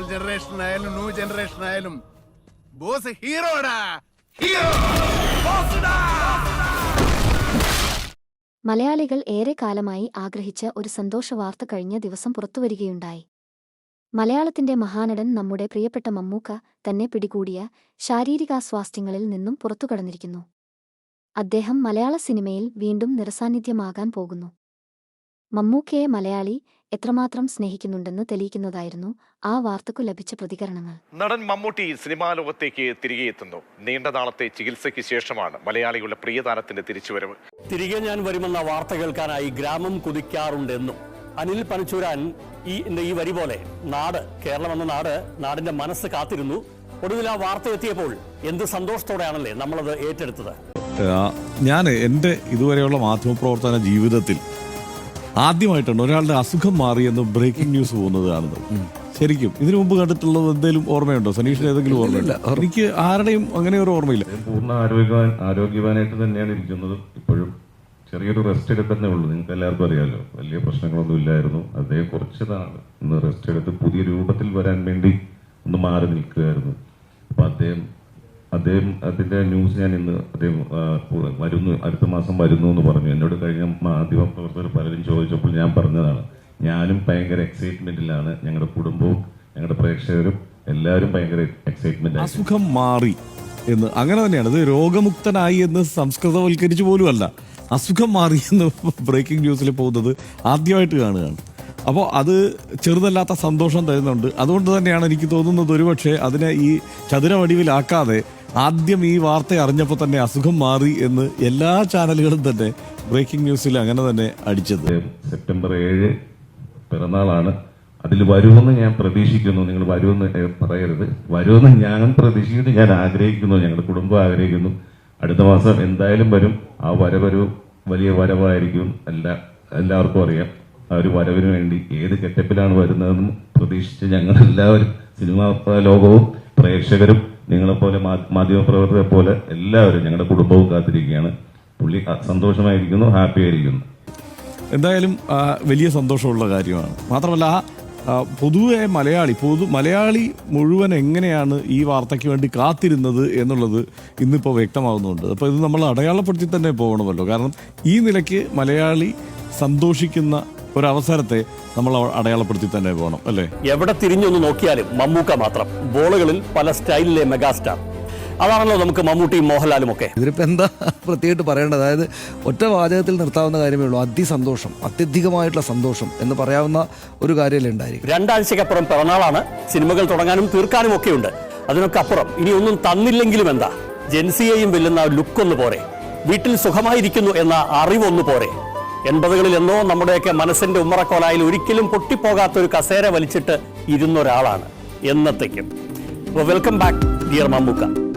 Old generation ആയാലും new generation ആയാലും boss ഹീറോടാ ഹീറോ മലയാളികൾ ഏറെ കാലമായി ആഗ്രഹിച്ച ഒരു സന്തോഷ വാർത്ത കഴിഞ്ഞ ദിവസം പുറത്തുവരികയുണ്ടായി. മലയാളത്തിന്റെ മഹാനടൻ നമ്മുടെ പ്രിയപ്പെട്ട മമ്മൂക്ക തന്നെ പിടികൂടിയ ശാരീരികാസ്വാസ്ഥ്യങ്ങളിൽ നിന്നും പുറത്തുകടന്നിരിക്കുന്നു അദ്ദേഹം മലയാള സിനിമയിൽ വീണ്ടും നിറസാന്നിധ്യമാകാൻ പോകുന്നു. മമ്മൂക്കയെ മലയാളി എത്രമാത്രം സ്നേഹിക്കുന്നുണ്ടെന്ന് തെളിയിക്കുന്നതായിരുന്നു ആ വാർത്തക്കു ലഭിച്ച പ്രതികരണങ്ങൾ. നടൻ മമ്മൂട്ടി സിനിമാ ലോകത്തേക്ക് തിരികെ എത്തുന്നു. നീണ്ട നാളത്തെ ചികിത്സയ്ക്ക് ശേഷമാണ് മലയാളികളുടെ പ്രിയതാരത്തിന്റെ തിരിച്ചുവരവ്. തിരികെ ഞാൻ വരുമെന്ന വാർത്ത കേൾക്കാനായി ഗ്രാമം കുതിക്കാറുണ്ടെന്നും അനിൽ പനച്ചൂരാൻ ഈ ഈ വരി പോലെ നാട് കേരളം എന്ന നാട് നാടിന്റെ മനസ്സ് കാത്തിരുന്നു. ഒടുവിൽ ആ വാർത്ത എത്തിയപ്പോൾ എന്ത് സന്തോഷത്തോടെയാണല്ലേ നമ്മളത് ഏറ്റെടുത്തത്? ഞാൻ എന്റെ ഇതുവരെയുള്ള മാധ്യമപ്രവർത്തന ജീവിതത്തിൽ ആദ്യമായിട്ടാണ് ഒരാളുടെ അസുഖം മാറിയെന്ന് ബ്രേക്കിംഗ് ന്യൂസ് പോകുന്നത് കാണുന്നത് ശരിക്കും ഇതിനു മുമ്പ് കണ്ടിട്ടുള്ളത് എന്തെങ്കിലും ഓർമ്മയുണ്ടോ? സനീഷിന് ഏതെങ്കിലും ഓർമ്മയില്ല എനിക്ക് ആരുടെയും അങ്ങനെ ഒരു ഓർമ്മയില്ല. പൂർണ ആരോഗ്യവാൻ ആരോഗ്യവാനായിട്ട് തന്നെയാണ് ഇരിക്കുന്നത്. ഇപ്പോഴും ചെറിയൊരു റെസ്റ്റ് എടുക്കുന്നേ ഉള്ളൂ. നിങ്ങൾക്ക് എല്ലാവർക്കും അറിയാമല്ലോ വലിയ പ്രശ്നങ്ങളൊന്നും ഇല്ലായിരുന്നു. അദ്ദേഹം കുറച്ച് ഇന്ന് റെസ്റ്റ് എടുത്ത് പുതിയ രൂപത്തിൽ വരാൻ വേണ്ടി ഒന്ന് മാറി നിൽക്കുകയായിരുന്നു. അപ്പൊ അദ്ദേഹം അദ്ദേഹം അതിന്റെ ന്യൂസ് ഞാൻ ഇന്ന് അദ്ദേഹം വരുന്നു അടുത്ത മാസം വരുന്നു എന്ന് പറഞ്ഞു. എന്നോട് കഴിഞ്ഞ മാധ്യമ പ്രവർത്തകർ പലരും ചോദിച്ചപ്പോൾ ഞാൻ പറഞ്ഞതാണ് ഞാനും ഭയങ്കര എക്സൈറ്റ്മെന്റിലാണ് ഞങ്ങളുടെ കുടുംബവും ഞങ്ങളുടെ പ്രേക്ഷകരും എല്ലാവരും ഭയങ്കര എക്സൈറ്റ്മെന്റ് അസുഖം മാറി എന്ന്. അങ്ങനെ തന്നെയാണ്. ഇത് രോഗമുക്തനായി എന്ന് സംസ്കൃതവൽക്കരിച്ചു പോലുമല്ല. അസുഖം മാറി എന്ന് ബ്രേക്കിംഗ് ന്യൂസിൽ പോകുന്നത് ആദ്യമായിട്ട് കാണുകയാണ്. അപ്പോൾ അത് ചെറുതല്ലാത്ത സന്തോഷം തരുന്നുണ്ട്. അതുകൊണ്ട് തന്നെയാണ് എനിക്ക് തോന്നുന്നത് ഒരുപക്ഷെ അതിനെ ഈ ചതുരവടിവിലാക്കാതെ ആദ്യം ഈ വാർത്ത അറിഞ്ഞപ്പോൾ തന്നെ അസുഖം മാറി എന്ന് എല്ലാ ചാനലുകളും തന്നെ ബ്രേക്കിംഗ് ന്യൂസിൽ അങ്ങനെ തന്നെ അടിച്ചത്. സെപ്റ്റംബർ ഏഴ് പിറന്നാളാണ്. അതിൽ വരുമെന്ന് ഞാൻ പ്രതീക്ഷിക്കുന്നു. നിങ്ങൾ വരുമെന്ന് പറയരുത്. വരുമെന്ന് ഞാൻ പ്രതീക്ഷിക്കുന്നു. ഞാൻ ആഗ്രഹിക്കുന്നു. ഞങ്ങളുടെ കുടുംബം ആഗ്രഹിക്കുന്നു. അടുത്ത മാസം എന്തായാലും വരും. ആ വരവൊരു വലിയ വരവായിരിക്കും. എല്ലാ എല്ലാവർക്കും അറിയാം. ആ ഒരു വരവിന് വേണ്ടി ഏത് കെട്ടപ്പിലാണ് വരുന്നതെന്നും പ്രതീക്ഷിച്ച് ഞങ്ങൾ എല്ലാവരും സിനിമാ ലോകവും പ്രേക്ഷകരും നിങ്ങളെപ്പോലെ മാധ്യമപ്രവർത്തകരെ പോലെ എല്ലാവരും ഞങ്ങളുടെ കുടുംബവും കാത്തിരിക്കുകയാണ്. പുള്ളി സന്തോഷമായിരിക്കുന്നു ഹാപ്പി ആയിരിക്കുന്നു. എന്തായാലും വലിയ സന്തോഷമുള്ള കാര്യമാണ്. മാത്രമല്ല പൊതുവെ മലയാളി പൊതു മലയാളി മുഴുവൻ എങ്ങനെയാണ് ഈ വാർത്തയ്ക്ക് വേണ്ടി കാത്തിരുന്നത് എന്നുള്ളത് ഇന്നിപ്പോൾ വ്യക്തമാകുന്നുണ്ട്. അപ്പോൾ ഇത് നമ്മൾ അടയാളപ്പെടുത്തി തന്നെ പോകണമല്ലോ. കാരണം ഈ നിലയ്ക്ക് മലയാളി സന്തോഷിക്കുന്ന ഒരവസരത്തെ നമ്മൾ അടയാളപ്പെടുത്തി തന്നെ പോകണം അല്ലേ? എവിടെ തിരിഞ്ഞൊന്ന് നോക്കിയാലും മമ്മൂക്ക മാത്രം. ബോളുകളിൽ പല സ്റ്റൈലിലെ മെഗാസ്റ്റാർ. അതാണല്ലോ നമുക്ക് മമ്മൂട്ടിയും മോഹൻലാലും ഒക്കെ ഇതിലിപ്പോൾ എന്താ പ്രത്യേകിട്ട് പറയേണ്ടത്? അതായത് ഒറ്റ വാചകത്തിൽ നിർത്താവുന്ന കാര്യമേ ഉള്ളൂ. അതിസന്തോഷം അത്യധികമായിട്ടുള്ള സന്തോഷം എന്ന് പറയാവുന്ന ഒരു കാര്യമല്ലേ ഉണ്ടായിരിക്കും. രണ്ടാഴ്ചക്കപ്പുറം പിറന്നാളാണ്. സിനിമകൾ തുടങ്ങാനും തീർക്കാനും ഒക്കെ ഉണ്ട് അതിനൊക്കെ അപ്പുറം. ഇനി ഒന്നും തന്നില്ലെങ്കിലും എന്താ? ജെൻസിയെയും വെല്ലുന്ന ലുക്കൊന്ന് പോരെ. വീട്ടിൽ സുഖമായിരിക്കുന്നു എന്ന അറിവൊന്നു പോരെ. എൺപതുകളിൽ എന്നോ നമ്മുടെയൊക്കെ മനസ്സിന്റെ ഉമ്മറക്കോലായിൽ ഒരിക്കലും പൊട്ടിപ്പോകാത്ത ഒരു കസേര വലിച്ചിട്ട് ഇരുന്നൊരാളാണ് എന്നത്തേക്കും. Welcome back dear Mammookka.